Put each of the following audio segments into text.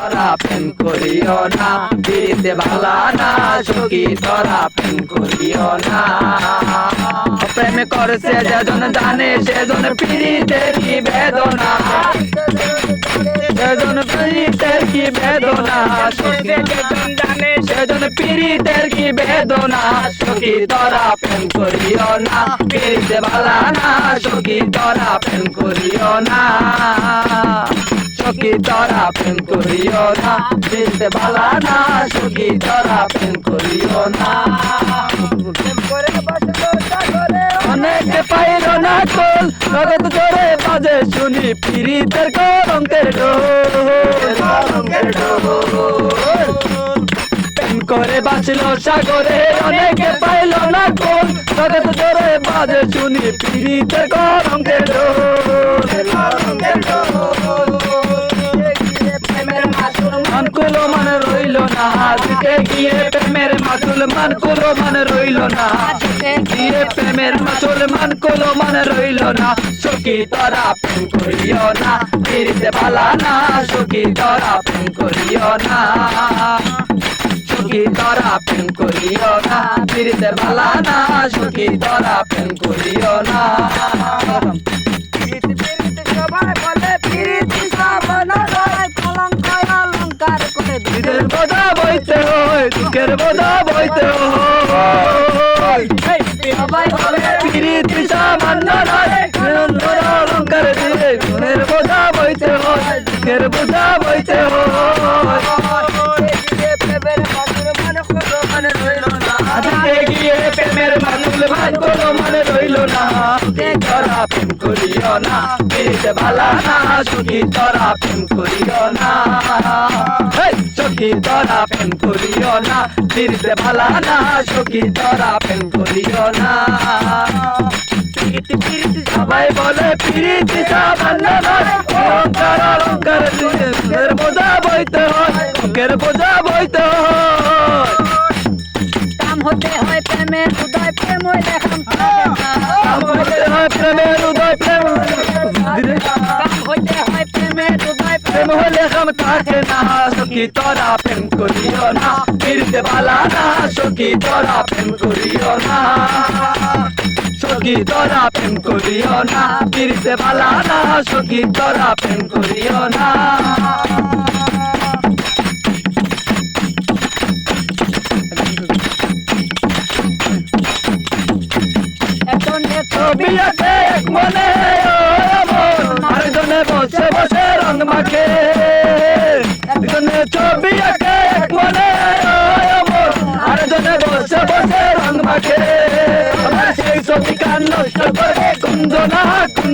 তোরা প্রেম করিও না পিড়িতে ভালা না, সখী তোরা প্রেম করিও না। প্রেম করছে যেজন জানে, সেজন পিড়িতের কি বেদনা? সেজন পিড়িতের কি বেদনা? জানে, সেজন পিড়িতের কি বেদনা? সখী তোরা প্রেম করিও না পিড়িতে ভালা না, সখী তোরা প্রেম করিও না। সখী তোরা প্রেম করিও না। দিলতে ভালা না, সখী তোরা প্রেম করিও না। অনেকে পাইল না কোল, নগদ জোরে বাজে শুনি পিরিতের কলঙ্কের প্রেম করে বাঁচলো সাগরে, অনেকে পাইল না কোল, নগদ জোরে বাজে শুনি পিরিতের কলঙ্কের গিয়ে প্রেমের মাসুল মানকুলো মান রইল না গিয়ে প্রেমের মাসুল মানকুলো মান রইল না সখী তোরা প্রেম করিও না ফিরিতে ভালা না সখী তোরা প্রেম করিও না সখী তোরা প্রেম করিও না ফিরিতে ভালা না সখী তোরা প্রেম করিও না বোঝা বইতে হয় দুঃখের বোঝা বইতে হয়। পিরিতি সামান্য নয় অলঙ্কার দিয়ে গুণের বোঝা বইতে হয় দুঃখের বোঝা বইতে হয়। গিয়ে প্রেমের মানুষ ভাই কোনো মানে রইল না। তোরা প্রেম করিও না ভালা না সুখী তোরা প্রেম করিও না। সখী তোরা প্রেম করিও না পিরিতে ভালা না সখী তোরা প্রেম করিও না সবাই বলে, পিরিতি সামান্য নয় অলঙ্কার অলঙ্কার সুখের বোঝা বইতে হয় সুখের বোঝা বইতে হয়। হতে হয় প্রেমের উদয়, প্রেম দেখাম প্রেম হলে কাম থাকে না সখী তোরা প্রেম করিও না ফিরতে পালা না সখী তোরা প্রেম করিও না সখী তোরা প্রেম করিও না ফিরতে পালা না সখী তোরা প্রেম করিও না মন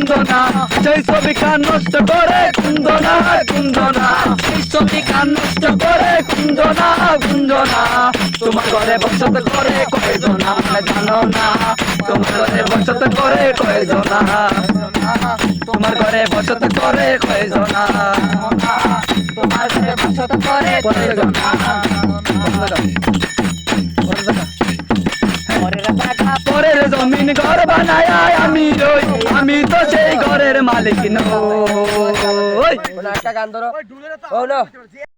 কুন্দনা। সেই ছবি কান নষ্ট করে কুন্দনা কুন্দনা। সেই নষ্ট করে কুন্দনা কুন্দনা। তোমার ঘরে বসত করে জানো না? তোমার ঘরে বসত করে তোমার ঘরে বসত করে তোমার ঘরে বসত করে পরের জমিন ঘর বানায় আমি সেই মালিক নই একটা গান ধরো ও না